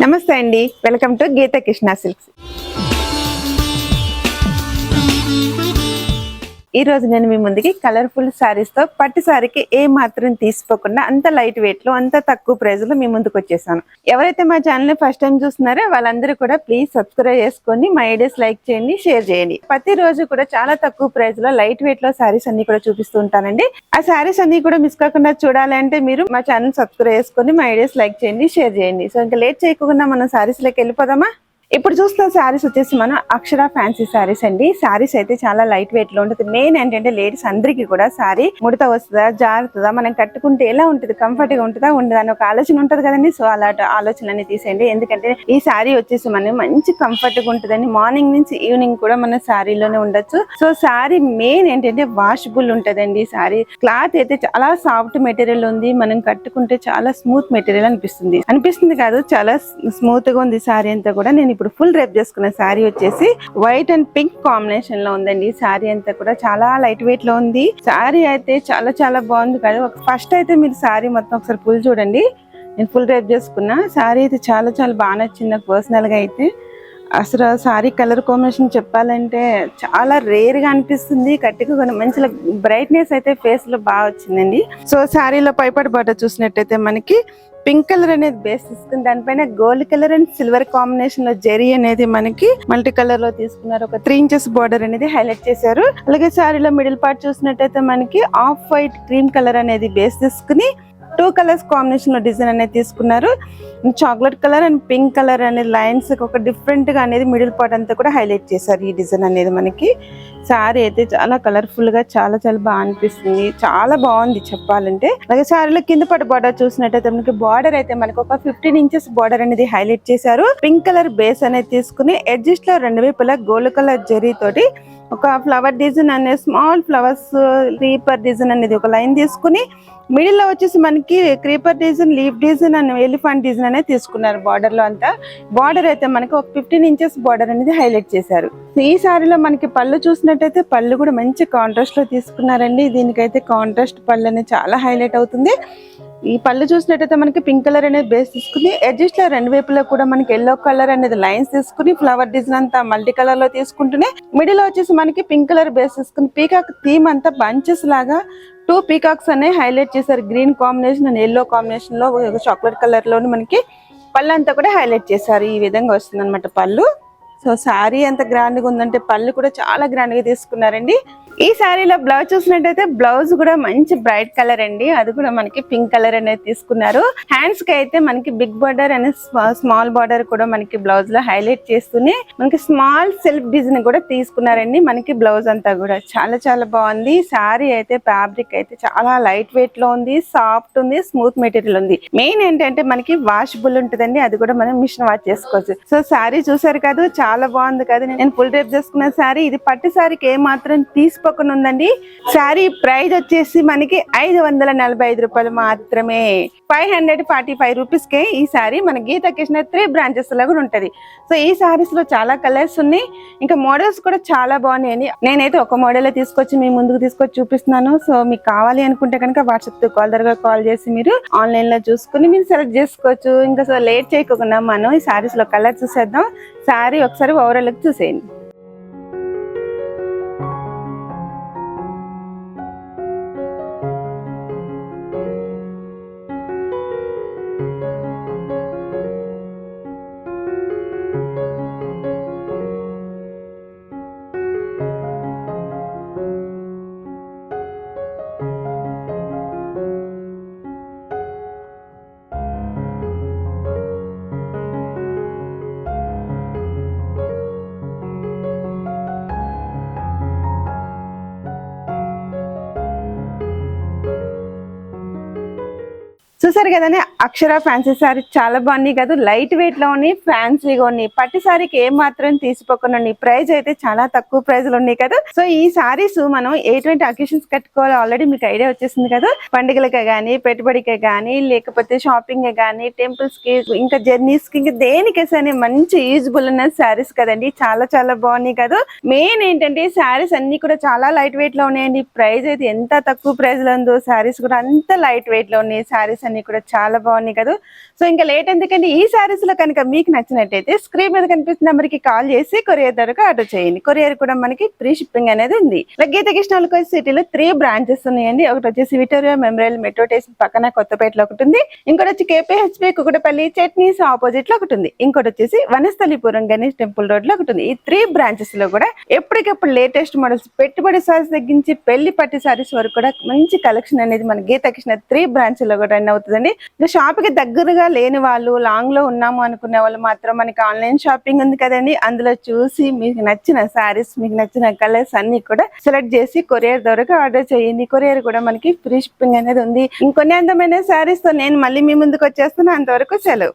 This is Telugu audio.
నమస్తే అండి. Welcome to Geetha Krishna silks. ఈ రోజు నేను మీ ముందుకి కలర్ఫుల్ సారీస్తో పట్టు సారీకి ఏ మాత్రం తీసుకోకుండా అంత లైట్ వెయిట్లో అంత తక్కువ ప్రైజ్లో మీ ముందుకు వచ్చేసాను. ఎవరైతే మా ఛానల్ని ఫస్ట్ టైం చూస్తున్నారో వాళ్ళందరూ కూడా ప్లీజ్ సబ్స్క్రైబ్ చేసుకొని మా ఐడియాస్ లైక్ చేయండి షేర్ చేయండి. ప్రతి రోజు కూడా చాలా తక్కువ ప్రైజ్లో లైట్ వెయిట్లో శారీస్ అన్ని కూడా చూపిస్తూ ఉంటానండి. ఆ శారీస్ అన్ని కూడా మిస్ కాకుండా చూడాలంటే మీరు మా ఛానల్ సబ్స్క్రైబ్ చేసుకొని మా ఐడియాస్ లైక్ చేయండి షేర్ చేయండి. సో ఇంకా లేట్ చేయకుండా మనం శారీస్లోకి వెళ్ళిపోదామా? ఇప్పుడు చూస్తున్న శారీస్ వచ్చేసి మనం అక్షర ఫ్యాన్సీ శారీస్ అండి. శారీస్ అయితే చాలా లైట్ వెయిట్లో ఉంటుంది. మెయిన్ ఏంటంటే లేడీస్ అందరికీ కూడా శారీ ముడత వస్తుందా జారుతుందా మనం కట్టుకుంటే ఎలా ఉంటుంది కంఫర్ట్గా ఉంటుందా ఉండదా అని ఒక ఆలోచన ఉంటుంది కదండి. సో అలా ఆలోచనలన్నీ తీసేయండి. ఎందుకంటే ఈ శారీ వచ్చేసి మనం మంచి కంఫర్ట్గా ఉంటుందండి. మార్నింగ్ నుంచి ఈవినింగ్ కూడా మన శారీలోనే ఉండొచ్చు. సో శారీ మెయిన్ ఏంటంటే వాషబుల్ ఉంటుందండి శారీ. క్లాత్ అయితే చాలా సాఫ్ట్ మెటీరియల్ ఉంది. మనం కట్టుకుంటే చాలా స్మూత్ మెటీరియల్ అనిపిస్తుంది. అనిపిస్తుంది కాదు చాలా స్మూత్గా ఉంది శారీ అంతా కూడా. నేను ఇప్పుడు ఫుల్ రేప్ చేసుకున్న శారీ వచ్చేసి వైట్ అండ్ పింక్ కాంబినేషన్లో ఉందండి. ఈ శారీ అంతా కూడా చాలా లైట్ వెయిట్లో ఉంది. శారీ అయితే చాలా చాలా బాగుంది కదా. ఫస్ట్ అయితే మీరు శారీ మొత్తం ఒకసారి ఫుల్ చూడండి. నేను ఫుల్ రేప్ చేసుకున్నా. శారీ అయితే చాలా చాలా బాగా నచ్చింది నాకు పర్సనల్గా అయితే. అసలు సారీ కలర్ కాంబినేషన్ చెప్పాలంటే చాలా రేర్గా అనిపిస్తుంది కట్టుగా మంచి బ్రైట్నెస్ అయితే ఫేస్లో బాగా వచ్చిందండి. సో శారీలో పైపడి బాట చూసినట్టయితే మనకి పింక్ కలర్ అనేది బేస్ తీసుకుని దానిపైన గోల్డ్ కలర్ అండ్ సిల్వర్ కాంబినేషన్లో జెరీ అనేది మనకి మల్టీ కలర్లో తీసుకున్నారు. ఒక త్రీ ఇంచెస్ బార్డర్ అనేది హైలైట్ చేశారు. అలాగే శారీలో మిడిల్ పార్ట్ చూసినట్టయితే మనకి ఆఫ్ వైట్ క్రీమ్ కలర్ అనేది బేస్ తీసుకుని టూ కలర్స్ కాంబినేషన్లో డిజైన్ అనేది తీసుకున్నారు. Chocolate colour and pink colour అనే లైన్స్ ఒక డిఫరెంట్గా అనేది మిడిల్ పార్ట్ అంతా కూడా హైలైట్ చేశారు ఈ డిజైన్ అనేది మనకి. శారీ అయితే చాలా కలర్ఫుల్గా చాలా చాలా బాగా అనిపిస్తుంది. చాలా బాగుంది చెప్పాలంటే. అలాగే శారీలో కింద పట్టు బార్డర్ చూసినట్టయితే మనకి బార్డర్ అయితే మనకి ఒక ఫిఫ్టీన్ ఇంచెస్ బార్డర్ అనేది హైలైట్ చేశారు. పింక్ కలర్ బేస్ అనేది తీసుకుని ఎడ్జస్ట్లో రెండు వైపులా గోల్డ్ కలర్ జరీ తోటి ఒక ఫ్లవర్ డిజైన్ అనే స్మాల్ ఫ్లవర్స్ రీపర్ డిజైన్ అనేది ఒక లైన్ తీసుకుని మిడిల్లో వచ్చేసి మనకి creeper design leaf design and elephant design అనేది తీసుకున్నారు బార్డర్లో అంతా. బార్డర్ అయితే మనకి ఒక ఫిఫ్టీన్ ఇంచెస్ బార్డర్ అనేది హైలైట్ చేశారు. ఈ సారీలో మనకి పళ్ళు చూసినట్టయితే పళ్ళు కూడా మంచి కాంట్రాస్ట్లో తీసుకున్నారండి. దీనికైతే కాంట్రాస్ట్ పళ్ళు అనేది చాలా హైలైట్ అవుతుంది. ఈ పళ్ళు చూసినట్టయితే మనకి పింక్ కలర్ అనేది బేస్ తీసుకుని ఎడ్జస్ట్లో రెండు వైపులో కూడా మనకి ఎల్లో కలర్ అనేది లైన్స్ తీసుకుని ఫ్లవర్ డిజైన్ అంతా మల్టీ కలర్లో తీసుకుంటూనే మిడిల్లో వచ్చేసి మనకి పింక్ కలర్ బేస్ తీసుకుని పీకాక్ థీమ్ అంతా బంచెస్ లాగా టూ పీకాక్స్ అనే హైలైట్ చేశారు. గ్రీన్ కాంబినేషన్ అండ్ ఎల్లో కాంబినేషన్లో చాక్లెట్ కలర్లోని మనకి పళ్ళు అంతా కూడా హైలైట్ చేశారు. ఈ విధంగా వస్తుంది అనమాట పళ్ళు. సో శారీ ఎంత గ్రాండ్గా ఉందంటే పళ్ళు కూడా చాలా గ్రాండ్గా తీసుకున్నారండి. ఈ శారీలో బ్లౌజ్ చూసినట్టయితే బ్లౌజ్ కూడా మంచి బ్రైట్ కలర్ అండి. అది కూడా మనకి పింక్ కలర్ అనేది తీసుకున్నారు. హ్యాండ్స్కి అయితే మనకి బిగ్ బార్డర్ అనే స్మాల్ బార్డర్ కూడా మనకి బ్లౌజ్లో హైలైట్ చేస్తూనే మనకి స్మాల్ సెల్ఫ్ డిజైన్ కూడా తీసుకున్నారండి. మనకి బ్లౌజ్ అంతా కూడా చాలా చాలా బాగుంది. శారీ అయితే ఫ్యాబ్రిక్ అయితే చాలా లైట్ వెయిట్లో ఉంది సాఫ్ట్ ఉంది స్మూత్ మెటీరియల్ ఉంది. మెయిన్ ఏంటంటే మనకి వాషబుల్ ఉంటుందండి. అది కూడా మనం మిషన్ వాష్ చేసుకోవచ్చు. సో శారీ చూసారు కదా చాలా బాగుంది కదా. నేను ఫుల్ డ్రెప్ చేసుకున్న శారీ. ఇది పట్టు శారీకి ఏ మాత్రం తీసుకోకుండా ఉందండి. శారీ ప్రైస్ వచ్చేసి మనకి ఐదు వందల నలభై ఐదు రూపాయలు మాత్రమే. Five hundred forty five rupees కే ఈ శారీ మన గీత కృష్ణ త్రీ బ్రాంచెస్లో కూడా ఉంటది. సో ఈ శారీస్లో చాలా కలర్స్ ఉన్నాయి. ఇంకా మోడల్స్ కూడా చాలా బాగున్నాయండి. నేనైతే ఒక మోడల్ తీసుకొచ్చి మీ ముందుకు తీసుకొచ్చి చూపిస్తున్నాను. సో మీకు కావాలి అనుకుంటే కనుక వాట్సాప్ కాల్ దగ్గర కాల్ చేసి మీరు ఆన్లైన్లో చూసుకుని మీరు సెలెక్ట్ చేసుకోవచ్చు. ఇంకా సో లేట్ చేయకుండా మనం ఈ శారీస్లో కలర్ చూసేద్దాం. శారీ ఒకసారి ఓవరాల్ చూసేయండి. చూసారు కదండి అక్షర ఫ్యాన్సీ సారీ చాలా బాగున్నాయి కదా లైట్ వెయిట్లో ఉన్నాయి ఫ్యాన్సీగా ఉన్నాయి. పట్టు సారీకి ఏ మాత్రం తీసిపోకుండా ఉన్నాయి. ప్రైస్ అయితే చాలా తక్కువ ప్రైస్లో ఉన్నాయి కదా. సో ఈ సారీస్ మనం ఎటువంటి అకేషన్స్ కట్టుకోవాలి. ఆల్రెడీ మీకు ఐడియా వచ్చేసింది కదా. పండుగలకే గానీ పెట్టుబడికే గానీ లేకపోతే షాపింగ్ గానీ టెంపుల్స్కి ఇంకా జర్నీస్కి ఇంకా దేనికైనా మంచి యూజ్బుల్ ఉన్న సారీస్ కదండి. చాలా చాలా బాగున్నాయి కదా. మెయిన్ ఏంటంటే సారీస్ అన్ని కూడా చాలా లైట్ వెయిట్లో ఉన్నాయండి. ప్రైస్ అయితే ఎంత తక్కువ ప్రైస్లో ఉందో సారీస్ కూడా అంత లైట్ వెయిట్లో ఉన్నాయి. సారీస్ అన్ని కూడా చాలా బాగున్నాయి కదా. సో ఇంకా లేట్ ఎందుకంటే ఈ శారీస్లో కనుక మీకు నచ్చినట్టయితే స్క్రీన్ మీద కనిపిస్తున్న నెంబర్కి కాల్ చేసి కొరియర్ ధరకు ఆర్డర్ చేయండి. కొరియర్ కూడా మనకి ఫ్రీ షిప్పింగ్ అనేది ఉంది. ఇలా గీత కృష్ణాలకు సిటీలో త్రీ బ్రాంచెస్ ఉన్నాయండి. ఒకటి వచ్చేసి విక్టోరియా మెమోరియల్ మెట్రో స్టేషన్ పక్కన కొత్తపేటలో ఒకటి ఉంది. ఇంకోటి వచ్చి కేపీహెచ్పి కుకటపల్లి చట్నీస్ ఆపోజిట్లో ఒకటి ఉంది. ఇంకోటి వచ్చేసి వనస్థలిపురం గణేష్ టెంపుల్ రోడ్లో ఒకటి ఉంది. ఈ త్రీ బ్రాంచెస్లో కూడా ఎప్పటికప్పుడు లేటెస్ట్ మోడల్స్ పెట్టుబడి సారీస్ తగ్గించి పెళ్ళి పట్టి సారీస్ వరకు కూడా మంచి కలెక్షన్ అనేది మన గీత కృష్ణ త్రీ బ్రాంచ్లో కూడా రన్ అవుతుందండి ఇంకా షాప్కి దగ్గరగా లేని వాళ్ళు లాంగ్లో ఉన్నాము అనుకునే వాళ్ళు మాత్రం మనకి ఆన్లైన్ షాపింగ్ ఉంది కదండి. అందులో చూసి మీకు నచ్చిన సారీస్ మీకు నచ్చిన కలర్స్ అన్ని కూడా సెలెక్ట్ చేసి కొరియర్ ద్వారా ఆర్డర్ చేయండి. కొరియర్ కూడా మనకి ఫ్రీ షిప్పింగ్ అనేది ఉంది. ఇంకొన్ని అందమైన శారీస్తో నేను మళ్ళీ మీ ముందుకు వచ్చేస్తాను. అంతవరకు సెలవు.